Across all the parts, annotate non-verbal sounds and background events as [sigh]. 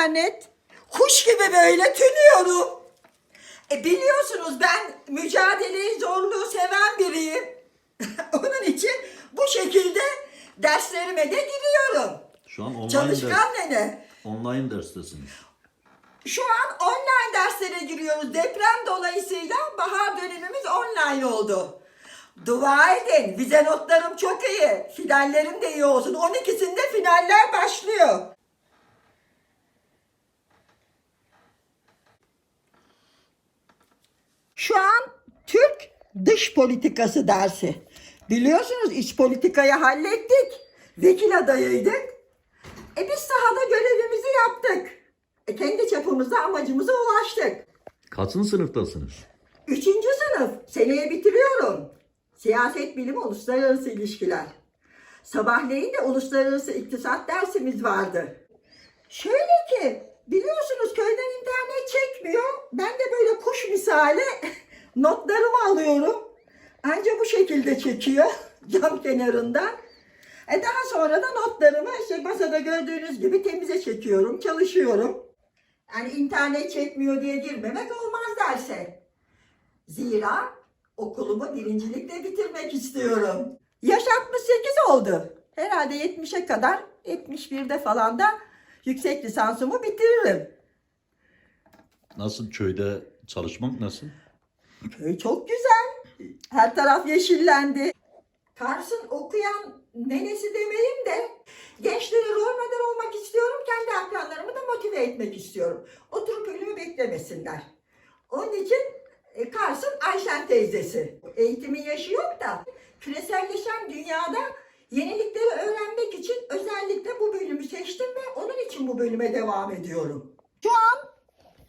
internet. Kuş gibi böyle tünüyorum. E biliyorsunuz ben mücadeleyi, zorluğu seven biriyim. [laughs] Onun için bu şekilde derslerime de giriyorum. Şu an online, ders, Çalışkan nene. online derstesiniz. Şu an online derslere giriyoruz. Deprem dolayısıyla bahar dönemimiz online oldu. Dua edin. Vize notlarım çok iyi. Finallerim de iyi olsun. 12'sinde finaller başlıyor. Şu an Türk dış politikası dersi. Biliyorsunuz iç politikayı hallettik. Vekil adayıydık. E biz sahada görevimizi yaptık. E kendi çapımızda amacımıza ulaştık. Kaçıncı sınıftasınız? Üçüncü sınıf. Seneye bitiriyorum. Siyaset bilimi uluslararası ilişkiler. Sabahleyin de uluslararası iktisat dersimiz vardı. Şöyle ki biliyorsunuz köyden internet çekmiyor. Ben de böyle kuş misali [laughs] notlarımı alıyorum. Anca bu şekilde çekiyor [laughs] cam kenarından. E daha sonra da notlarımı işte masada gördüğünüz gibi temize çekiyorum, çalışıyorum. Yani internet çekmiyor diye girmemek olmaz derse. Zira okulumu birincilikle bitirmek istiyorum. Yaş 68 oldu. Herhalde 70'e kadar, 71'de falan da yüksek lisansımı bitiririm. Nasıl köyde çalışmak nasıl? Köy çok güzel. Her taraf yeşillendi. Kars'ın okuyan nenesi demeyeyim de gençlere rol model olmak istiyorum. Kendi akranlarımı da motive etmek istiyorum. Oturup ölümü beklemesinler. Onun için e, Kars'ın Ayşen teyzesi. Eğitimin yaşı yok da küreselleşen dünyada yenilikleri öğrenmek için özellikle bu bölümü seçtim ve onun için bu bölüme devam ediyorum. Şu an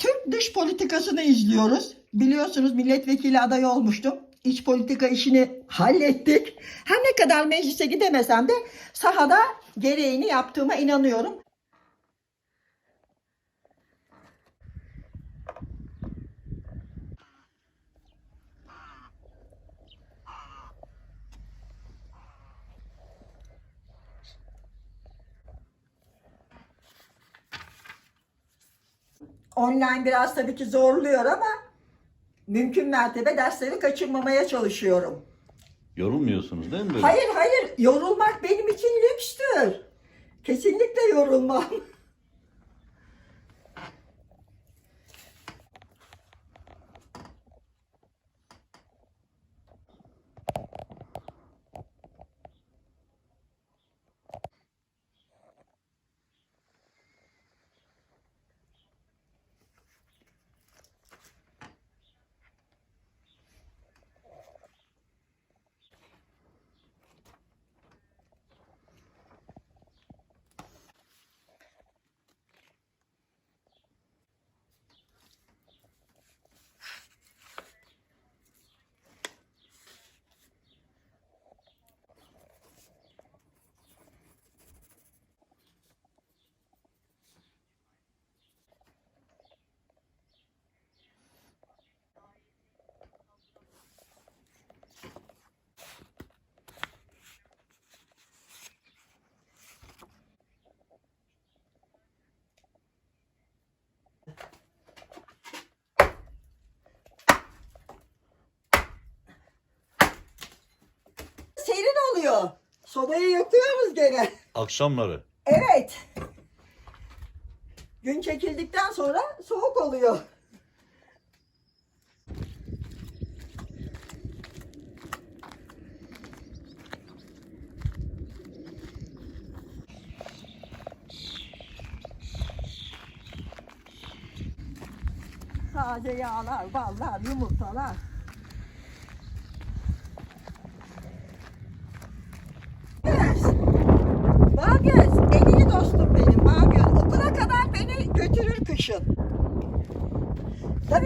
Türk dış politikasını izliyoruz. Biliyorsunuz milletvekili adayı olmuştum. İç politika işini hallettik. Her ne kadar meclise gidemesem de sahada gereğini yaptığıma inanıyorum. Online biraz tabii ki zorluyor ama mümkün mertebe dersleri kaçırmamaya çalışıyorum. Yorulmuyorsunuz değil mi böyle? Hayır hayır yorulmak benim için lükstür. Kesinlikle yorulmam. [laughs] oluyor. Sobayı yakıyoruz gene. Akşamları. Evet. Gün çekildikten sonra soğuk oluyor. Taze yağlar, ballar, yumurtalar.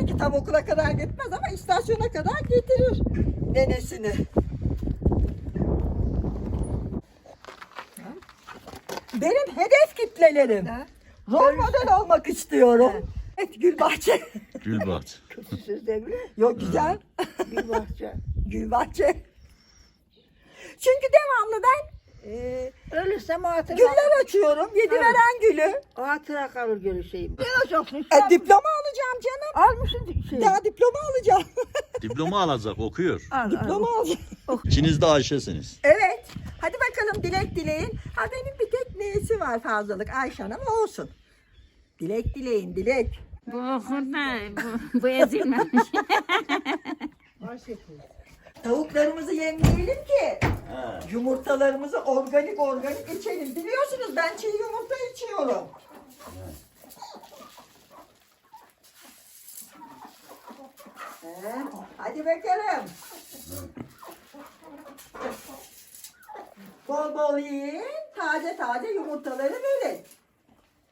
Tabii ki tam okula kadar gitmez ama istasyona kadar getirir nenesini. Benim hedef kitlelerim. Rol model olmak istiyorum. Evet Gülbahçe. [laughs] Gülbahçe. Siz de mi? Yok güzel. Bir bahçe. Gülbahçe. Çünkü devamlı ben Ee, ölürsem hatıra, Güller açıyorum. Yedi veren gülü. hatıra kalır görüşeyim. Ne olacaksın? E, diploma alacağım canım. Almışsın şey. Daha diploma alacağım. [laughs] Diploma alacak okuyor. Al, al. diploma alacağım. İkiniz de Ayşe'siniz. Evet. Hadi bakalım dilek dileyin. Ha benim bir tek neyesi var fazlalık Ayşen ama olsun. Dilek dileyin dilek. Bu okulda bu, bu ezilmemiş. Tavuklarımızı yemleyelim ki yumurtalarımızı organik organik içelim. Biliyorsunuz ben çiğ yumurta içiyorum. He, Hadi bakalım. Bol bol yiyin, taze taze yumurtaları verin.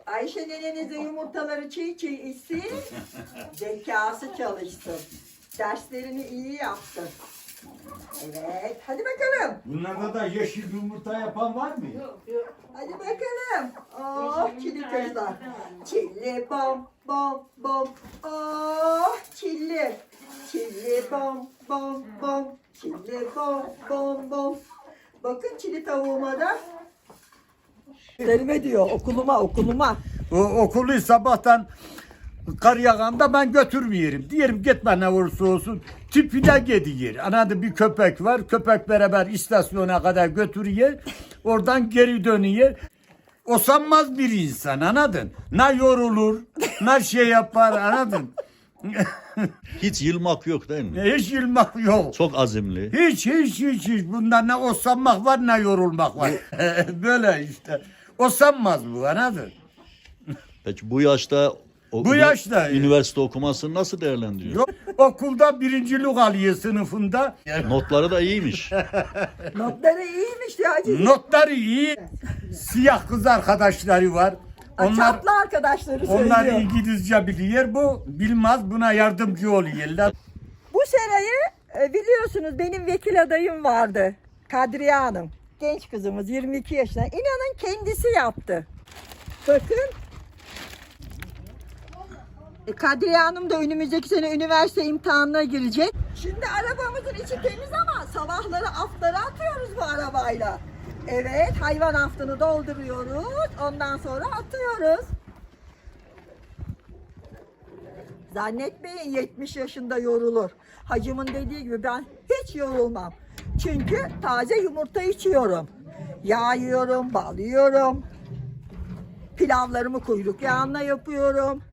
Ayşe nenenize yumurtaları çiğ çiğ içsin, zekası çalışsın. Derslerini iyi yapsın. Evet, hadi bakalım. Bunlarda da yeşil yumurta yapan var mı? Hadi bakalım. Oh, çilli kızlar. Çilli bom bom bom. Oh, çilli. Çilli bom bom bom. Çilli bom bom bom. Bakın çili tavuğuma da. Derime diyor okuluma okuluma. O okulu sabahtan kar yağanda ben götürmeyelim. Diyelim gitme ne olursa olsun. Tipine gidiyor. Anladın bir köpek var. Köpek beraber istasyona kadar götürüyor. Oradan geri dönüyor. O sanmaz bir insan anladın? Ne yorulur, ne şey yapar anladın? [laughs] Hiç yılmak yok değil mi? Hiç yılmak yok. Çok azimli. Hiç hiç hiç hiç. Bunda ne osanmak var ne yorulmak var. [laughs] Böyle işte. Osanmaz bu anladın? Peki bu yaşta o- Bu yaşta- üniversite okumasını nasıl değerlendiriyor? Yok, okulda birincilik alıyor sınıfında. [laughs] Notları da iyiymiş. [laughs] Notları iyiymiş ya hacı. Notları iyi. Siyah kız arkadaşları var. Onlar Çatlı arkadaşları söylüyor. onlar İngilizce biliyor. Bu bilmez buna yardımcı oluyorlar. Bu serayı e, biliyorsunuz benim vekil adayım vardı. Kadriye Hanım. Genç kızımız 22 yaşında. İnanın kendisi yaptı. Bakın. E, Kadriye Hanım da önümüzdeki sene üniversite imtihanına girecek. Şimdi arabamızın içi temiz ama sabahları afları atıyoruz bu arabayla. Evet hayvan aftını dolduruyoruz. Ondan sonra atıyoruz. Zannetmeyin 70 yaşında yorulur. Hacımın dediği gibi ben hiç yorulmam. Çünkü taze yumurta içiyorum. Yağ yiyorum, bal yiyorum. Pilavlarımı kuyruk yağına yapıyorum.